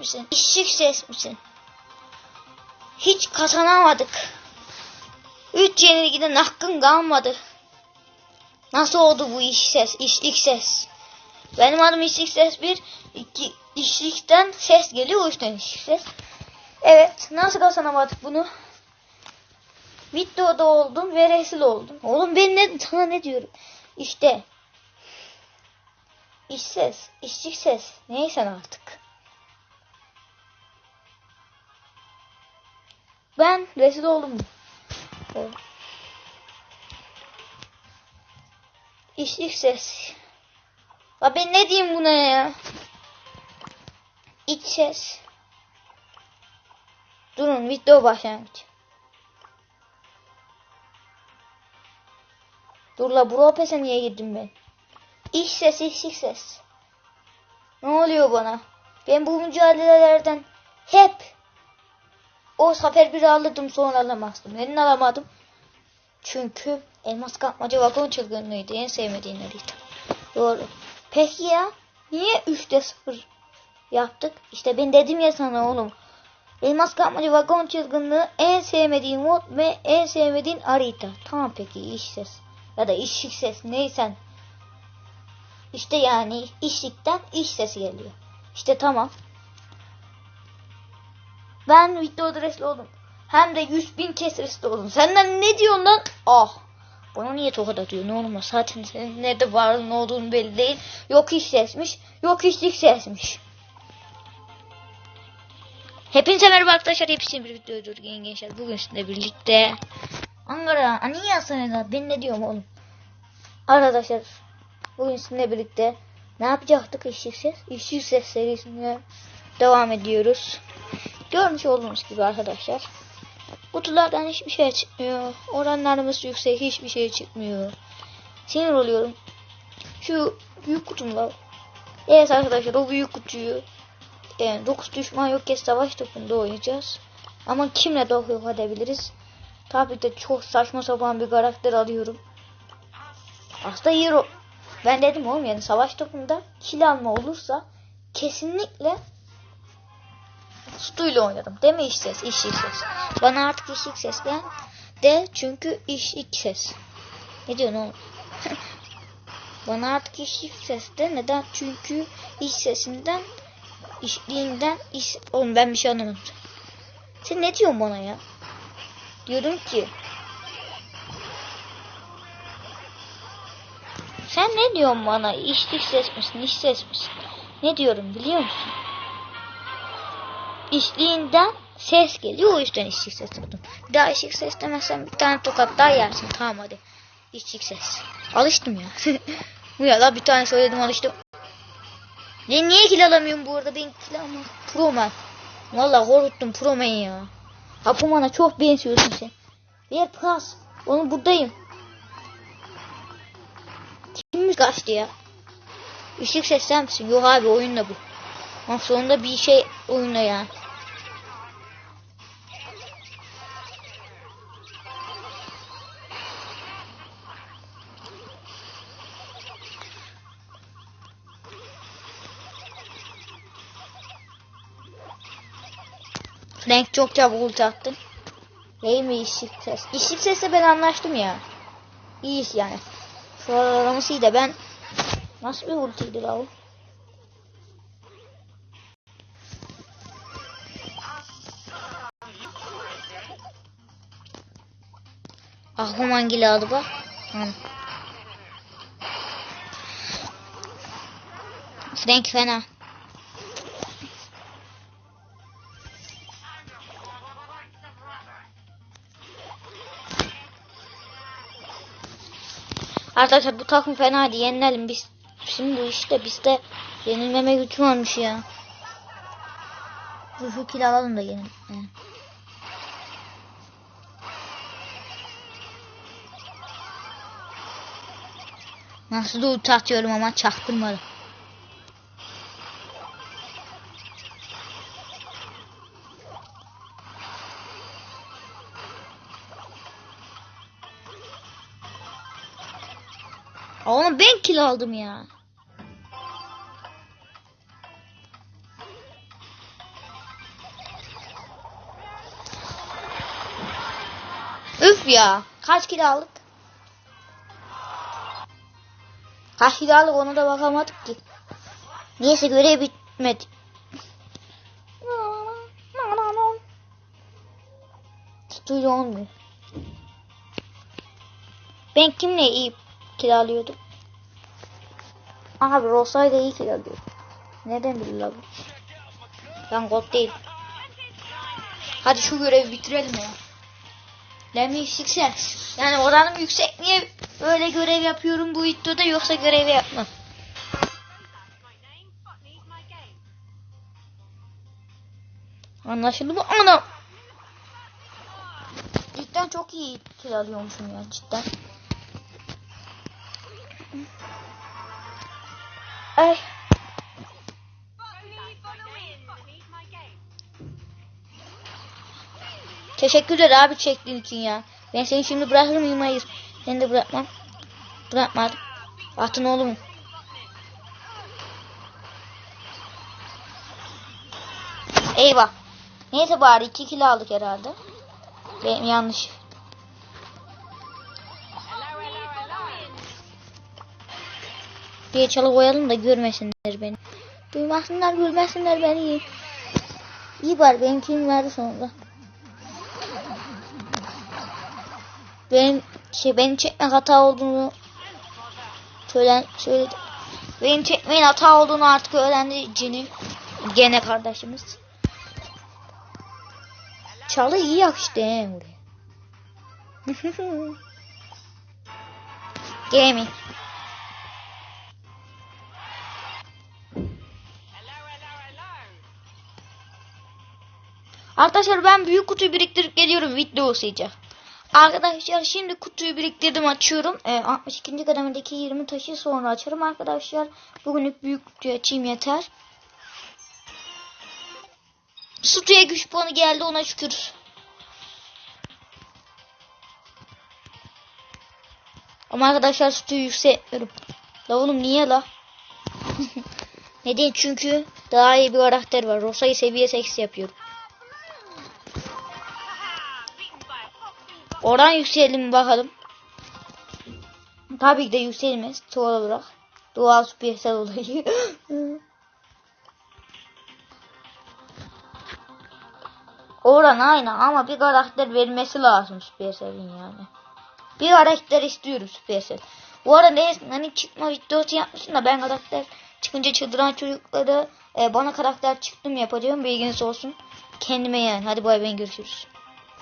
misin? İşçik ses misin? Hiç kazanamadık. Üç yenilgiden hakkın kalmadı. Nasıl oldu bu iş ses, işlik ses? Benim adım işlik ses bir, iki, işlikten ses geliyor o yüzden işlik ses. Evet, nasıl kazanamadık bunu? Videoda oldum ve rezil oldum. Oğlum ben ne, sana ne diyorum? İşte. İş ses, işçik ses. Neysen artık. Ben rezil oldum. Evet. İşlik ses. La ben ne diyeyim buna ya? İç ses. Durun video başlangıç. Dur la bro pese niye girdim ben? İş ses, işlik ses. Ne oluyor bana? Ben bu mücadelelerden hep o sefer bir alırdım sonra alamazdım. Neden alamadım? Çünkü elmas kapmaca vagon çılgınlığıydı. En sevmediğim harita. Doğru. Peki ya niye 3'te 0 yaptık? İşte ben dedim ya sana oğlum. Elmas kapmaca vagon çılgınlığı en sevmediğim mod ve en sevmediğin harita. Tamam peki iş ses. Ya da işlik ses neysen. İşte yani işlikten iş sesi geliyor. İşte tamam. Ben videoda resli oldum. Hem de 100 bin kez resli oldum. Senden ne diyorsun lan? Ah. Bana niye tokat atıyor? Ne olmaz. Zaten senin nerede varlığın olduğunu belli değil. Yok iş sesmiş. Yok işlik sesmiş. Hepinize merhaba arkadaşlar. Hepsini bir video dur gençler. Bugün sizinle birlikte. Ankara. Niye yazsana Ben ne diyorum oğlum? Arkadaşlar. Bugün sizinle birlikte ne yapacaktık işlik ses? İşlik ses serisine devam ediyoruz. Görmüş olduğunuz gibi arkadaşlar. Kutulardan hiçbir şey çıkmıyor. Oranlarımız yüksek hiçbir şey çıkmıyor. Sinir oluyorum. Şu büyük kutumla. Evet arkadaşlar o büyük kutuyu yani 9 düşman yok ki savaş topunda oynayacağız. Ama kimle de yok edebiliriz? Tabii de çok saçma sapan bir karakter alıyorum. Aslında hero. Ben dedim oğlum yani savaş topunda kill alma olursa kesinlikle Stuyla oynadım. Değil mi iş ses? İş ses. Bana artık işlik seslen de çünkü işlik ses. Ne diyorsun oğlum? Bana artık işlik ses de neden? Çünkü iş sesinden işliğinden iş... Oğlum ben bir şey anlamadım. Sen ne diyorsun bana ya? Diyorum ki Sen ne diyorsun bana? İşlik ses misin? İş ses misin? Ne diyorum biliyor musun? İşliğinden ses geliyor. O yüzden işçik ses tuttum. Bir daha işçik ses demezsen bir tane tokat daha yersin. Tamam hadi. İşçik ses. Alıştım ya. Bu ya la bir tane söyledim alıştım. Ne niye kill alamıyorum bu arada ben kill almam. Pro man. Valla korkuttum pro man ya. Apumana çok benziyorsun sen. Ver pas. Oğlum buradayım. Kimmiş kaçtı ya? Işık ses sen misin? Yok abi oyunda bu. Ama sonunda bir şey oyunda yani. Frank çok çabuk ulti attın. Mi işlik ses? İşlik sesle ben anlaştım ya. İyi yani. Şu aramız iyi de ben nasıl bir ultiydi la o? Aklım hangi aldı bak. Frank fena. Arkadaşlar bu takım fenaydı. Yenilelim biz. Şimdi bu işte bizde yenilmeme gücü varmış ya. Şu, şu kill alalım da yenil. Yani. Nasıl da ulti atıyorum ama çaktırmadım. Ama ben kilo aldım ya. Üf ya. Kaç kilo aldık? Kaç kilo aldık ona da bakamadık ki. Niyeyse görev bitmedi. Tutuyor olmuyor. Ben kimle iyi kiralıyordum? Abi Rosa'yla iyi kiralıyordum. Neden bu? Ben gold değil. Hadi şu görevi bitirelim ya. Lemmy Sixer. Yani oranım yüksek niye böyle görev yapıyorum bu videoda yoksa görevi yapmam. Anlaşıldı mı? Ana! Cidden çok iyi kiralıyormuşum ya cidden. Teşekkürler abi çektiğin için ya. Ben seni şimdi bırakır mıyım? Hayır. Seni de bırakmam. Bırakmadım. Atın oğlum. Eyvah. Neyse bari 2 kilo aldık herhalde. Benim yanlış. Bir çalı koyalım da görmesinler beni. Duymasınlar, görmesinler beni. İyi bari benimkini verdi sonunda. Benim şey benim çekmek hata olduğunu söylen söyledi. Benim çekmeyin hata olduğunu artık öğrendi Cini. Gene kardeşimiz. Çalı iyi yakıştı he. Gaming. Arkadaşlar ben büyük kutuyu biriktirip geliyorum video olacak. Arkadaşlar şimdi kutuyu biriktirdim açıyorum. Ee, 62. kademedeki 20 taşı sonra açarım arkadaşlar. Bugünlük büyük kutuyu açayım yeter. Sutuya güç puanı geldi ona şükür. Ama arkadaşlar sutuyu yükseltmiyorum. La oğlum niye la? Neden? Çünkü daha iyi bir karakter var. Rosa'yı seviye 8 yapıyorum. Oradan yükselelim bakalım. Tabii ki de yükselmez doğal olarak. Doğal süpersel olayı. Oran aynı ama bir karakter vermesi lazım Supercell'in yani. Bir karakter istiyoruz Supercell. Bu arada hani çıkma videosu yapmışsın da ben karakter çıkınca çıldıran çocukları e, bana karakter çıktım yapacağım bilginiz olsun. Kendime yani. Hadi bay bay görüşürüz.